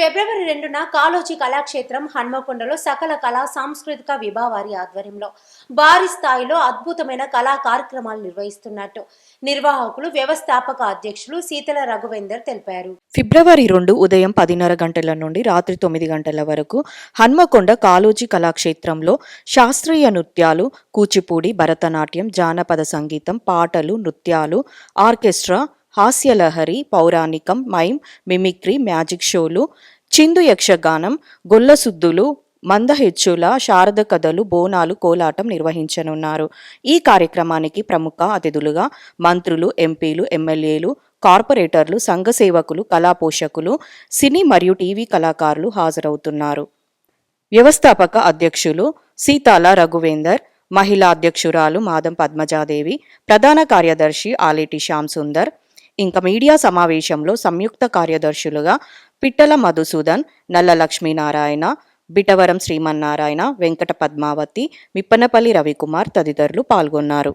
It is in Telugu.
ఫిబ్రవరి రెండున కాలోజీ కళాక్షేత్రం హన్మకొండలో సకల కళా సాంస్కృతిక విభావారి ఆధ్వర్యంలో భారీ స్థాయిలో అద్భుతమైన కళా కార్యక్రమాలు నిర్వహిస్తున్నట్టు నిర్వాహకులు వ్యవస్థాపక అధ్యక్షులు శీతల రఘువేందర్ తెలిపారు. ఫిబ్రవరి రెండు ఉదయం పదిన్నర గంటల నుండి రాత్రి తొమ్మిది గంటల వరకు హన్మకొండ కాలోజీ కళాక్షేత్రంలో శాస్త్రీయ నృత్యాలు కూచిపూడి భరతనాట్యం జానపద సంగీతం పాటలు నృత్యాలు ఆర్కెస్ట్రా హాస్యలహరి పౌరాణికం మైమ్ మిమిక్రీ మ్యాజిక్ షోలు చిందు యక్షగానం గొల్లసుద్దులు మందహెచ్చుల శారద కథలు బోనాలు కోలాటం నిర్వహించనున్నారు. ఈ కార్యక్రమానికి ప్రముఖ అతిథులుగా మంత్రులు ఎంపీలు ఎమ్మెల్యేలు కార్పొరేటర్లు సంఘ సేవకులు కళా పోషకులు సినీ మరియు టీవీ కళాకారులు హాజరవుతున్నారు. వ్యవస్థాపక అధ్యక్షులు సీతాల రఘువేందర్ మహిళా అధ్యక్షురాలు మాదం పద్మజాదేవి ప్రధాన కార్యదర్శి ఆలేటి శ్యామ్ సుందర్. ఇంకా మీడియా సమావేశంలో సంయుక్త కార్యదర్శులుగా పిట్టల మధుసూదన్ నల్ల లక్ష్మీనారాయణ బిటవరం శ్రీమన్నారాయణ వెంకట పద్మావతి మిప్పనపల్లి రవికుమార్ తదితరులు పాల్గొన్నారు.